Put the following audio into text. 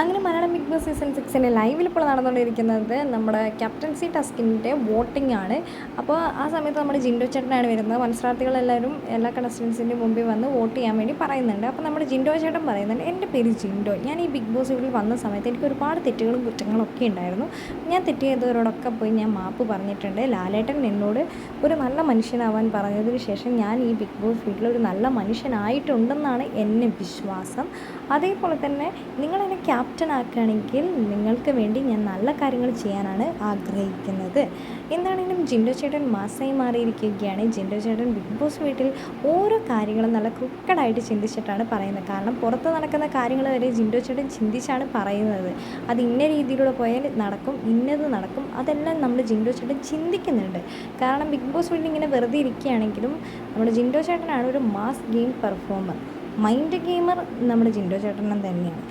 അങ്ങനെ Malayalam big boss season സിക്സിന്റെ ലൈവിൽ ഇപ്പോൾ നടന്നുകൊണ്ടിരിക്കുന്നത് നമ്മുടെ ക്യാപ്റ്റൻസി ടസ്കിന്റെ വോട്ടിംഗ് ആണ്. അപ്പോൾ ആ സമയത്ത് നമ്മുടെ ജിൻഡോ ചേട്ടനാണ് വരുന്നത്. മത്സരാർത്ഥികളെല്ലാവരും എല്ലാ കണ്ടസ്റ്റൻസിന്റെ മുമ്പിൽ വന്ന് വോട്ട് ചെയ്യാൻ വേണ്ടി പറയുന്നുണ്ട്. അപ്പോൾ നമ്മുടെ ജിൻഡോ ചേട്ടൻ പറയുന്നുണ്ട് എന്റെ പേര് ജിൻഡോ. ഞാൻ ഈ ബിഗ് ബോസ് വീട്ടിൽ വന്ന സമയത്ത് എനിക്ക് ഒരുപാട് തെറ്റുകളും കുറ്റങ്ങളും ഒക്കെ ഉണ്ടായിരുന്നു. ഞാൻ തെറ്റ് ചെയ്തവരോടൊക്കെ പോയി ഞാൻ മാപ്പ് പറഞ്ഞിട്ടുണ്ട്. ലാലേട്ടൻ എന്നോട് ഒരു നല്ല മനുഷ്യനാവാൻ പറഞ്ഞതിന് ശേഷം ഞാൻ ഈ ബിഗ് ബോസ് വീട്ടിൽ ഒരു നല്ല മനുഷ്യനായിട്ടുണ്ടെന്നാണ് എന്നെ വിശ്വാസം. അതേപോലെ തന്നെ നിങ്ങളെന്നെ ക്യാപ്റ്റൻ ആക്കുകയാണെങ്കിൽ നിങ്ങൾക്ക് വേണ്ടി ഞാൻ നല്ല കാര്യങ്ങൾ ചെയ്യാനാണ് ആഗ്രഹിക്കുന്നത്. എന്താണെങ്കിലും ജിൻഡോ ചേട്ടൻ മാസമായി മാറിയിരിക്കുകയാണ്. ജിൻഡോ ചേട്ടൻ ബിഗ് ബോസ് വീട്ടിൽ ഓരോ കാര്യങ്ങളും നല്ല ക്രിക്കഡായിട്ട് ചിന്തിച്ചിട്ടാണ് പറയുന്നത്. കാരണം പുറത്ത് നടക്കുന്ന കാര്യങ്ങൾ വരെ ജിൻഡോ ചേട്ടൻ ചിന്തിച്ചാണ് പറയുന്നത്. അത് ഇന്ന രീതിയിലൂടെ പോയാൽ നടക്കും ഇന്നത് നടക്കും അതെല്ലാം നമ്മൾ ജിൻഡോ ചേട്ടൻ ചിന്തിക്കുന്നുണ്ട്. കാരണം ബിഗ് ബോസ് വീട്ടിൽ ഇങ്ങനെ വെറുതെ ഇരിക്കുകയാണെങ്കിലും നമ്മുടെ ജിൻഡോ ചേട്ടനാണ് ഒരു mass game performer. Mind gamer നമ്മുടെ ജിൻഡോ ചേട്ടനും തന്നെയാണ്.